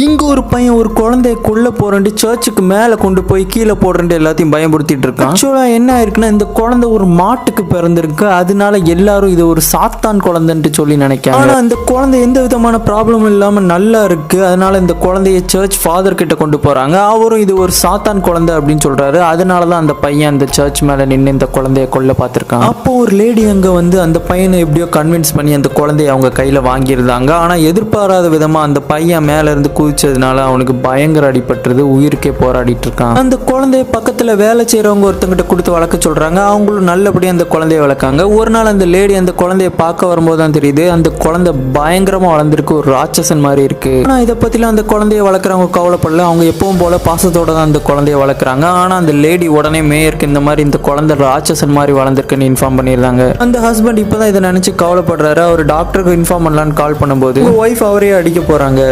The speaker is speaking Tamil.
இங்க ஒரு பையன் ஒரு குழந்தைய கொல்ல போறேன்ட்டு சர்ச்சுக்கு மேல கொண்டு போய் கீழே போடுறேன்ட்டு எல்லாத்தையும் பயன்படுத்திட்டு இருக்கான். ஆக்சுவலா என்ன ஆயிருக்குன்னா இந்த குழந்தை ஒரு மாட்டுக்கு பிறந்திருக்கு. அதனால எல்லாரும் இது ஒரு சாத்தான் குழந்தைன்ட்டு சொல்லி நினைக்காங்க ஆனா இந்த குழந்தை எந்த விதமான ப்ராப்ளமும் இல்லாம நல்லா இருக்கு. அதனால இந்த குழந்தைய சர்ச் ஃபாதர் கிட்ட கொண்டு போறாங்க. அவரும் இது ஒரு சாத்தான் குழந்தை அப்படின்னு சொல்றாரு. அதனால தான் அந்த பையன் அந்த சர்ச் மேல நின்று இந்த குழந்தைய கொல்ல பார்த்திருக்கான். அப்போ ஒரு லேடி அங்க வந்து அந்த பையனை எப்படியோ கன்வின்ஸ் பண்ணி அந்த குழந்தைய அவங்க கையில வாங்கியிருந்தாங்க. ஆனா எதிர்பாராத விதமா அந்த பையன் மேல இருந்து குதிச்சதுனால அவனுக்கு பயங்கர அடிபட்டுறது உயிருக்கே போராடிட்டு இருக்கான் அந்த குழந்தைய பக்கத்துல வேலை செய்யறவங்க ஒருத்தங்கிட்ட கொடுத்து வளர்க்க சொல்றாங்க. அவங்களும் நல்லபடியா அந்த குழந்தைய வளர்க்காங்க. ஒரு நாள் அந்த லேடி அந்த குழந்தைய பார்க்க வரும்போது தான் தெரியுது அந்த குழந்தை பயங்கரமா வளர்ந்துருக்கு. ஒரு ராட்சசன் மாதிரி இருக்கு. ஆனா இதை பற்றிலாம் அந்த குழந்தைய வளர்க்குறவங்க கவலைப்படல. அவங்க எப்பவும் போல பாசத்தோட தான் அந்த குழந்தைய வளர்க்குறாங்க. ஆனா அந்த லேடி உடனே மேயருக்கு இந்த மாதிரி இந்த குழந்தை ராட்சசன் மாதிரி வளர்ந்துருக்குன்னு இன்ஃபார்ம் பண்ணியிருந்தாங்க. அந்த ஹஸ்பண்ட் இப்பதான் இதை நினைச்சு கவலைப்படுறாரு. அவர் டாக்டருக்கு இன்ஃபார்ம் பண்ணலான்னு கால் பண்ணும்போது ஒய்ஃப் அவரே அடிக்க போறாங்க.